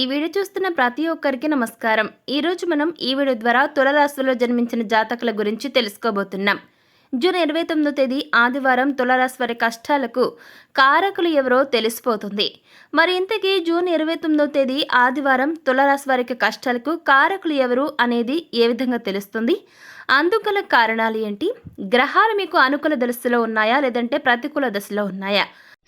ఈ వీడియో చూస్తున్న ప్రతి ఒక్కరికి నమస్కారం. ఈరోజు మనం ఈ వీడియో ద్వారా తులరాశిలో జన్మించిన జాతకుల గురించి తెలుసుకోబోతున్నాం. జూన్ ఇరవై తొమ్మిదో తేదీ ఆదివారం తులరాశి వారి కష్టాలకు కారకులు ఎవరో తెలిసిపోతుంది. మరి ఇంతకీ జూన్ ఇరవై తొమ్మిదో తేదీ ఆదివారం తులరాశి వారికి కష్టాలకు కారకులు ఎవరు అనేది ఏ విధంగా తెలుస్తుంది? అందుకల కారణాలు ఏంటి? గ్రహాలు మీకు అనుకూల దశలో ఉన్నాయా? లేదంటే ప్రతికూల దశలో ఉన్నాయా?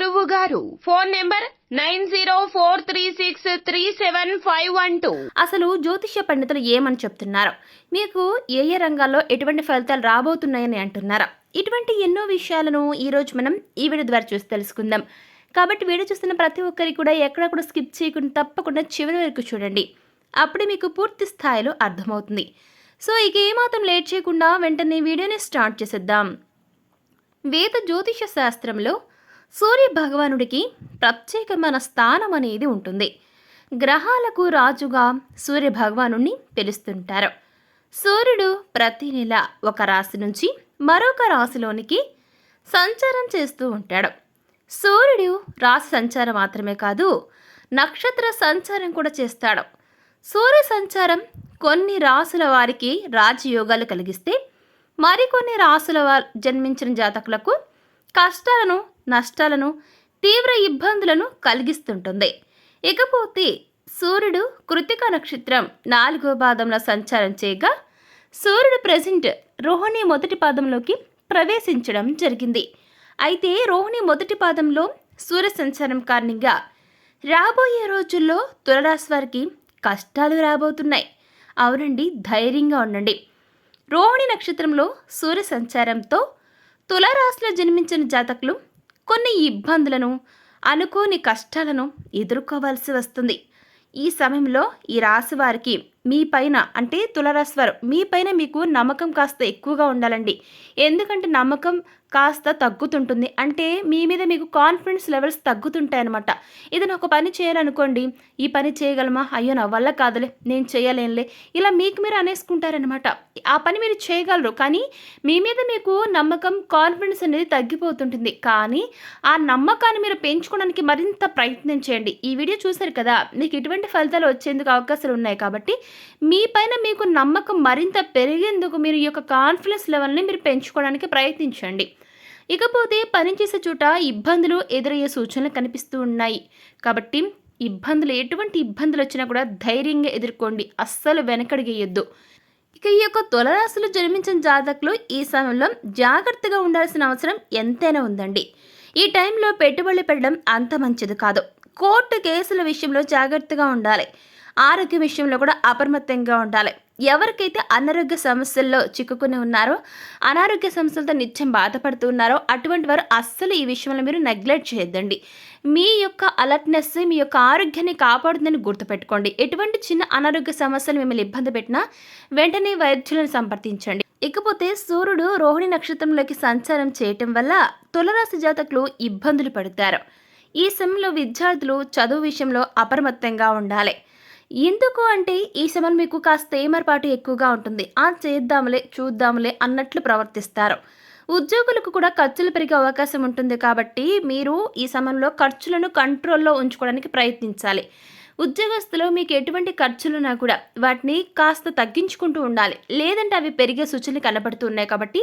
గురువు గారు. Phone number nine zero four three six three seven five one two. అసలు జ్యోతిష్య పండితులు ఏమని చెప్తున్నారు? మీకు ఏ ఏ రంగాల్లో ఎటువంటి ఫలితాలు రాబోతున్నాయని అంటున్నారా? ఇటువంటి ఎన్నో విషయాలను ఈరోజు మనం ఈ వీడియో ద్వారా చూసి తెలుసుకుందాం. కాబట్టి వీడియో చూస్తున్న ప్రతి ఒక్కరికి కూడా ఎక్కడ కూడా స్కిప్ చేయకుండా తప్పకుండా చివరి వరకు చూడండి. అప్పుడే మీకు పూర్తి స్థాయిలో అర్థమవుతుంది. సో ఇక ఏమాత్రం లేట్ చేయకుండా వెంటనే వీడియోని స్టార్ట్ చేసేద్దాం. వేద జ్యోతిష శాస్త్రంలో సూర్య భగవానుడికి ప్రత్యేకమైన స్థానం అనేది ఉంటుంది. గ్రహాలకు రాజుగా సూర్య భగవాను పిలుస్తుంటారు. సూర్యుడు ప్రతి నెల ఒక రాశి నుంచి మరొక రాశిలోనికి సంచారం చేస్తూ ఉంటాడు. సూర్యుడు రాశి సంచారం మాత్రమే కాదు నక్షత్ర సంచారం కూడా చేస్తాడు. సూర్య సంచారం కొన్ని రాసుల వారికి రాజయోగాలు కలిగిస్తే మరికొన్ని రాసుల వారు జన్మించిన జాతకులకు కష్టాలను నష్టాలను తీవ్ర ఇబ్బందులను కలిగిస్తుంటుంది. ఇకపోతే సూర్యుడు కృతిక నక్షత్రం నాలుగో పాదంలో సంచారం చేయగా సూర్యుడు ప్రజెంట్ రోహిణి మొదటి పాదంలోకి ప్రవేశించడం జరిగింది. అయితే రోహిణి మొదటి పాదంలో సూర్య సంచారం కారణంగా రాబోయే రోజుల్లో తులరాశి వారికి కష్టాలు రాబోతున్నాయి. అవునండి ధైర్యంగా ఉండండి. రోహిణి నక్షత్రంలో సూర్య సంచారంతో తులరాశిలో జన్మించిన జాతకులు కొన్ని ఇబ్బందులను అనుకోని కష్టాలను ఎదుర్కోవాల్సి వస్తుంది. ఈ సమయంలో ఈ రాశి వారికి మీ పైన అంటే తులరాశివారు మీ పైన మీకు నమ్మకం కాస్త ఎక్కువగా ఉండాలండి. ఎందుకంటే నమ్మకం కాస్త తగ్గుతుంటుంది. అంటే మీ మీద మీకు కాన్ఫిడెన్స్ లెవెల్స్ తగ్గుతుంటాయి అనమాట ఏదైనా ఒక పని చేయాలనుకోండి ఈ పని చేయగలమా? అయ్యో నా వల్ల కాదులే నేను చేయలేనులే. ఇలా మీకు మీరు అనేసుకుంటారనమాట ఆ పని మీరు చేయగలరు కానీ మీ మీద మీకు నమ్మకం కాన్ఫిడెన్స్ అనేది తగ్గిపోతుంటుంది. కానీ ఆ నమ్మకాన్ని మీరు పెంచుకోవడానికి మరింత ప్రయత్నం చేయండి. ఈ వీడియో చూశారు కదా మీకు ఇటువంటి ఫలితాలు వచ్చేందుకు అవకాశాలు ఉన్నాయి కాబట్టి మీ పైన మీకు నమ్మకం మరింత పెరిగేందుకు మీరు ఈ యొక్క కాన్ఫిడెన్స్ లెవెల్ని మీరు పెంచుకోవడానికి ప్రయత్నించండి. ఇకపోతే పనిచేసే చోట ఇబ్బందులు ఎదురయ్యే సూచనలు కనిపిస్తూ ఉన్నాయి. కాబట్టి ఇబ్బందులు ఎటువంటి ఇబ్బందులు వచ్చినా కూడా ధైర్యంగా ఎదుర్కోండి. అస్సలు వెనకడిగేయొద్దు. ఇక ఈ యొక్క తులరాశులు జన్మించిన జాతకులు ఈ సమయంలో జాగ్రత్తగా ఉండాల్సిన అవసరం ఎంతైనా ఉందండి. ఈ టైంలో పెట్టుబడులు పెట్టడం అంత మంచిది కాదు. కోర్టు కేసుల విషయంలో జాగ్రత్తగా ఉండాలి. ఆరోగ్య విషయంలో కూడా అప్రమత్తంగా ఉండాలి. ఎవరికైతే అనారోగ్య సమస్యల్లో చిక్కుకుని ఉన్నారో అనారోగ్య సమస్యలతో నిత్యం బాధపడుతున్నారో అటువంటి వారు అస్సలు ఈ విషయంలో మీరు నెగ్లెక్ట్ చేయొద్దండి. మీ యొక్క అలర్ట్నెస్ మీ యొక్క ఆరోగ్యాన్ని కాపాడుతుందని గుర్తుపెట్టుకోండి. ఎటువంటి చిన్న అనారోగ్య సమస్యలు మిమ్మల్ని ఇబ్బంది పెట్టినా వెంటనే వైద్యులను సంప్రదించండి. ఇకపోతే సూర్యుడు రోహిణి నక్షత్రంలోకి సంచారం చేయటం వల్ల తులరాశి జాతకులు ఇబ్బందులు పడతారు. ఈ సమయంలో విద్యార్థులు చదువు విషయంలో అప్రమత్తంగా ఉండాలి. ఎందుకు అంటే ఈ సమయం మీకు కాస్త ఏమరపాటు ఎక్కువగా ఉంటుంది. ఆ చేద్దాంలే చూద్దాంలే అన్నట్లు ప్రవర్తిస్తారు. ఉద్యోగులకు కూడా ఖర్చులు పెరిగే అవకాశం ఉంటుంది కాబట్టి మీరు ఈ సమయంలో ఖర్చులను కంట్రోల్లో ఉంచుకోవడానికి ప్రయత్నించాలి. ఉద్యోగస్తులు మీకు ఎటువంటి ఖర్చులున్నా కూడా వాటిని కాస్త తగ్గించుకుంటూ ఉండాలి. లేదంటే అవి పెరిగే సూచనలు కనబడుతున్నాయి కాబట్టి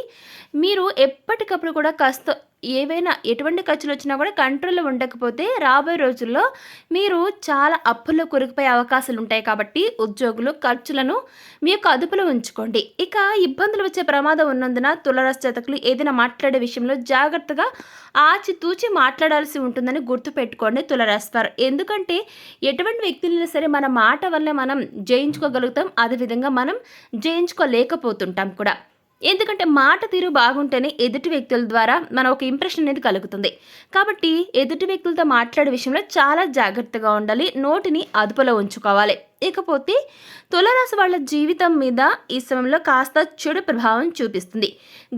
మీరు ఎప్పటికప్పుడు కూడా కాస్త ఏవైనా ఎటువంటి ఖర్చులు వచ్చినా కూడా కంట్రోల్లో ఉండకపోతే రాబోయే రోజుల్లో మీరు చాలా అప్పుల్లో కొరికిపోయే అవకాశాలు ఉంటాయి కాబట్టి ఉద్యోగులు ఖర్చులను మీ యొక్క అదుపులో ఉంచుకోండి. ఇక ఇబ్బందులు వచ్చే ప్రమాదం ఉన్నందున తులరాశి జాతకులు ఏదైనా మాట్లాడే విషయంలో జాగ్రత్తగా ఆచితూచి మాట్లాడాల్సి ఉంటుందని గుర్తుపెట్టుకోండి తులరాశి వారు. ఎందుకంటే ఎటువంటి వ్యక్తులైనా సరే మన మాట వల్లే మనం జయించుకోగలుగుతాం అదేవిధంగా మనం జయించుకోలేకపోతుంటాం కూడా. ఎందుకంటే మాట తీరు బాగుంటేనే ఎదుటి వ్యక్తుల ద్వారా మన ఒక ఇంప్రెషన్ అనేది కలుగుతుంది. కాబట్టి ఎదుటి వ్యక్తులతో మాట్లాడే విషయంలో చాలా జాగ్రత్తగా ఉండాలి నోటిని అదుపులో ఉంచుకోవాలి. ఇకపోతే తులరాశి వాళ్ళ జీవితం మీద ఈ సమయంలో కాస్త చెడు ప్రభావం చూపిస్తుంది.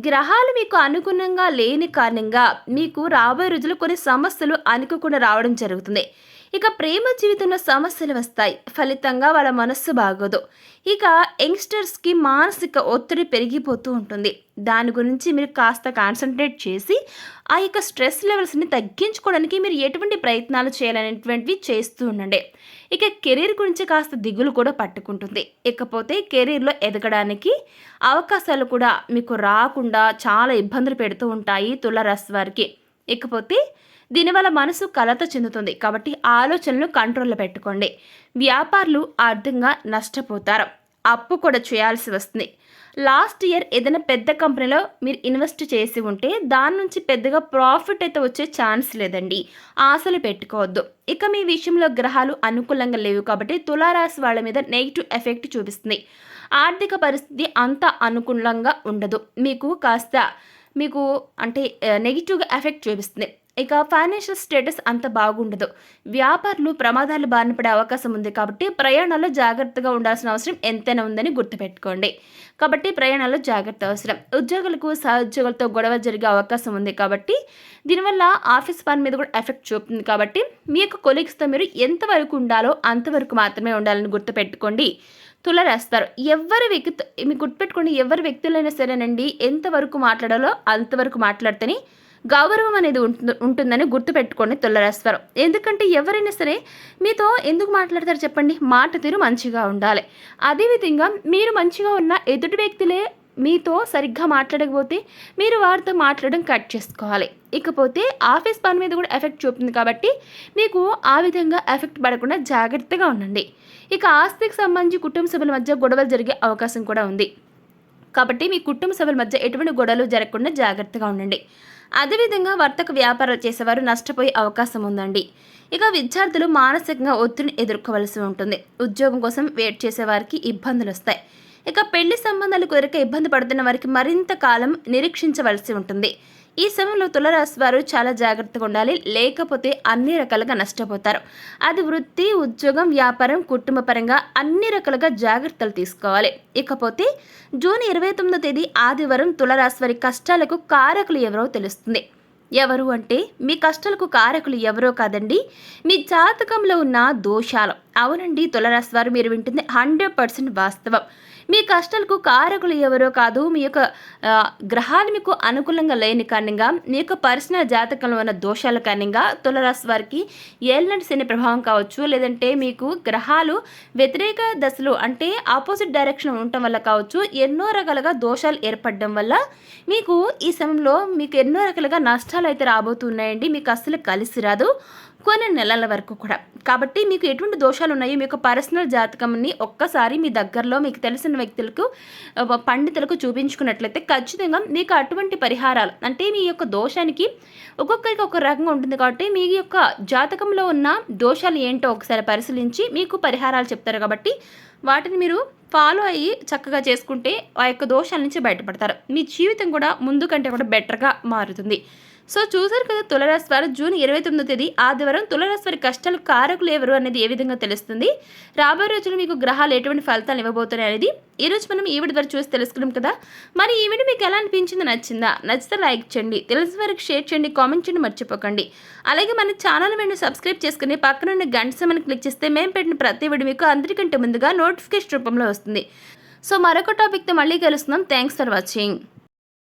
గ్రహాలు మీకు అనుగుణంగా లేని కారణంగా మీకు రాబోయే రోజులు కొన్ని సమస్యలు అనుకోకుండా రావడం జరుగుతుంది. ఇక ప్రేమ జీవితంలో సమస్యలు వస్తాయి. ఫలితంగా వాళ్ళ మనస్సు బాగోదు. ఇక యంగ్స్టర్స్కి మానసిక ఒత్తిడి పెరిగిపోతూ ఉంటుంది. దాని గురించి మీరు కాస్త కాన్సన్ట్రేట్ చేసి ఆ యొక్క స్ట్రెస్ లెవెల్స్ని తగ్గించుకోవడానికి మీరు ఎటువంటి ప్రయత్నాలు చేయాలనేటువంటివి చేస్తూ ఉండండి. ఇక కెరీర్ గురించి కాస్త దిగులు కూడా పట్టుకుంటుంది. ఇకపోతే కెరీర్లో ఎదగడానికి అవకాశాలు కూడా మీకు రాకుండా చాలా ఇబ్బందులు పెడుతూ ఉంటాయి తులరాశి వారికి. ఇకపోతే దీనివల్ల మనసు కలత చెందుతుంది కాబట్టి ఆలోచనలు కంట్రోల్లో పెట్టుకోండి. వ్యాపారులు ఆర్థికంగా నష్టపోతారు. అప్పు కూడా చేయాల్సి వస్తుంది. లాస్ట్ ఇయర్ ఏదైనా పెద్ద కంపెనీలో మీరు ఇన్వెస్ట్ చేసి ఉంటే దాని నుంచి పెద్దగా ప్రాఫిట్ అయితే వచ్చే ఛాన్స్ లేదండి. ఆశలు పెట్టుకోవద్దు. ఇక మీ విషయంలో గ్రహాలు అనుకూలంగా లేవు కాబట్టి తులారాశి వాళ్ళ మీద నెగిటివ్ ఎఫెక్ట్ చూపిస్తుంది. ఆర్థిక పరిస్థితి అంత అనుకూలంగా ఉండదు. మీకు కాస్త మీకు అంటే నెగిటివ్గా ఎఫెక్ట్ చూపిస్తుంది. ఇక ఫైనాన్షియల్ స్టేటస్ అంత బాగుండదు. వ్యాపారులు ప్రమాదాలు బారిన పడే అవకాశం ఉంది కాబట్టి ప్రయాణాల్లో జాగ్రత్తగా ఉండాల్సిన అవసరం ఎంతైనా ఉందని గుర్తుపెట్టుకోండి. కాబట్టి ప్రయాణాల్లో జాగ్రత్త అవసరం. ఉద్యోగులకు సహోద్యోగులతో గొడవ జరిగే అవకాశం ఉంది కాబట్టి దీనివల్ల ఆఫీస్ పని మీద కూడా ఎఫెక్ట్ చూపుతుంది కాబట్టి మీ యొక్క కొలీగ్స్తో మీరు ఎంతవరకు ఉండాలో అంతవరకు మాత్రమే ఉండాలని గుర్తుపెట్టుకోండి. తులరేస్తారు. ఎవరి వ్యక్తి మీకు గుర్తుపెట్టుకోండి ఎవరి వ్యక్తులైనా సరేనండి ఎంతవరకు మాట్లాడాలో అంతవరకు మాట్లాడితేనే గౌరవం అనేది ఉంటుందని గుర్తుపెట్టుకోండి తులరాస్తారు ఎందుకంటే ఎవరైనా సరే మీతో ఎందుకు మాట్లాడతారు చెప్పండి? మాట తీరు మంచిగా ఉండాలి. అదేవిధంగా మీరు మంచిగా ఉన్న ఎదుటి వ్యక్తులే మీతో సరిగ్గా మాట్లాడకపోతే మీరు వారితో మాట్లాడడం కట్ చేసుకోవాలి. ఇకపోతే ఆఫీస్ పని మీద కూడా ఎఫెక్ట్ చూపుతుంది కాబట్టి మీకు ఆ విధంగా ఎఫెక్ట్ పడకుండా జాగ్రత్తగా ఉండండి. ఇక ఆస్తికి సంబంధించి కుటుంబ సభ్యుల మధ్య గొడవలు జరిగే అవకాశం కూడా ఉంది. కాబట్టి మీ కుటుంబ సభ్యుల మధ్య ఎటువంటి గొడవలు జరగకుండా జాగ్రత్తగా ఉండండి. అదేవిధంగా వర్తక వ్యాపారాలు చేసేవారు నష్టపోయే అవకాశం ఉందండి. ఇక విద్యార్థులు మానసికంగా ఒత్తిడిని ఎదుర్కోవలసి ఉంటుంది. ఉద్యోగం కోసం వెయిట్ చేసేవారికి ఇబ్బందులు వస్తాయి. ఇక పెళ్ళి సంబంధాలు కుదరక ఇబ్బంది పడుతున్న వారికి మరింత కాలం నిరీక్షించవలసి ఉంటుంది. ఈ సమయంలో తులరాశి వారు చాలా జాగ్రత్తగా ఉండాలి లేకపోతే అన్ని రకాలుగా నష్టపోతారు. అది వృత్తి ఉద్యోగం వ్యాపారం కుటుంబ పరంగా అన్ని రకాలుగా జాగ్రత్తలు తీసుకోవాలి. ఇకపోతే జూన్ ఇరవై తొమ్మిదో తేదీ ఆదివారం తులరాశి వారి కష్టాలకు కారకులు ఎవరో తెలుస్తుంది. ఎవరు అంటే మీ కష్టాలకు కారకులు ఎవరో కాదండి మీ జాతకంలో ఉన్న దోషాలు. అవునండి తులరాశి వారు మీరు వింటుంది హండ్రెడ్ పర్సెంట్ వాస్తవం. మీ కష్టాలకు కారకులు ఎవరో కాదు మీ యొక్క గ్రహాలు మీకు అనుకూలంగా లేని కారణంగా మీ యొక్క పర్సనల్ జాతకంలో ఉన్న దోషాల కారణంగా తులరాశి వారికి ఏళ్ళనాటి శని ప్రభావం కావచ్చు లేదంటే మీకు గ్రహాలు వ్యతిరేక దశలు అంటే ఆపోజిట్ డైరెక్షన్ ఉండటం వల్ల కావచ్చు ఎన్నో రకాలుగా దోషాలు ఏర్పడడం వల్ల మీకు ఈ సమయంలో మీకు ఎన్నో రకాలుగా నష్టాలు అయితే రాబోతున్నాయండి మీకు అస్సలు కలిసి రాదు. కొన్ని నెలల వరకు కూడా. కాబట్టి మీకు ఎటువంటి దోషాలు ఉన్నాయో మీ యొక్క పర్సనల్ జాతకంని ఒక్కసారి మీ దగ్గరలో మీకు తెలిసిన వ్యక్తులకు పండితులకు చూపించుకున్నట్లయితే ఖచ్చితంగా మీకు అటువంటి పరిహారాలు అంటే మీ యొక్క దోషానికి ఒక్కొక్కరికి ఒక రకంగా ఉంటుంది. కాబట్టి మీ యొక్క జాతకంలో ఉన్న దోషాలు ఏంటో ఒకసారి పరిశీలించి మీకు పరిహారాలు చెప్తారు. కాబట్టి వాటిని మీరు ఫాలో అయ్యి చక్కగా చేసుకుంటే ఆ యొక్క దోషాల నుంచి బయటపడతారు. మీ జీవితం కూడా ముందు కంటే కూడా బెటర్గా మారుతుంది. సో చూసారు కదా తులరాశి వారు జూన్ ఇరవై తొమ్మిదో తేదీ ఆదివారం తులరాశి వారి కష్టాలు కారకులు ఎవరు అనేది ఏ విధంగా తెలుస్తుంది? రాబోయే రోజులు మీకు గ్రహాలు ఎటువంటి ఫలితాలు ఇవ్వబోతున్నాయి అనేది ఈరోజు మనం ఈవిడ ద్వారా చూసి తెలుసుకున్నాం కదా. మరి ఈవిడ మీకు ఎలా అనిపించింది నచ్చిందా? నచ్చితే లైక్ చేయండి. తెలిసిన వారికి షేర్ చేయండి కామెంట్ చేయండి మర్చిపోకండి. అలాగే మన ఛానల్ వెంటనే సబ్స్క్రైబ్ చేసుకుని పక్కన ఉన్న గంట సమయం క్లిక్ చేస్తే మేము పెట్టిన ప్రతి వీడియో మీకు అందరికంటే ముందుగా నోటిఫికేషన్ రూపంలో వస్తుంది. సో మరొక టాపిక్తో మళ్ళీ కలుస్తున్నాం. Thanks for watching.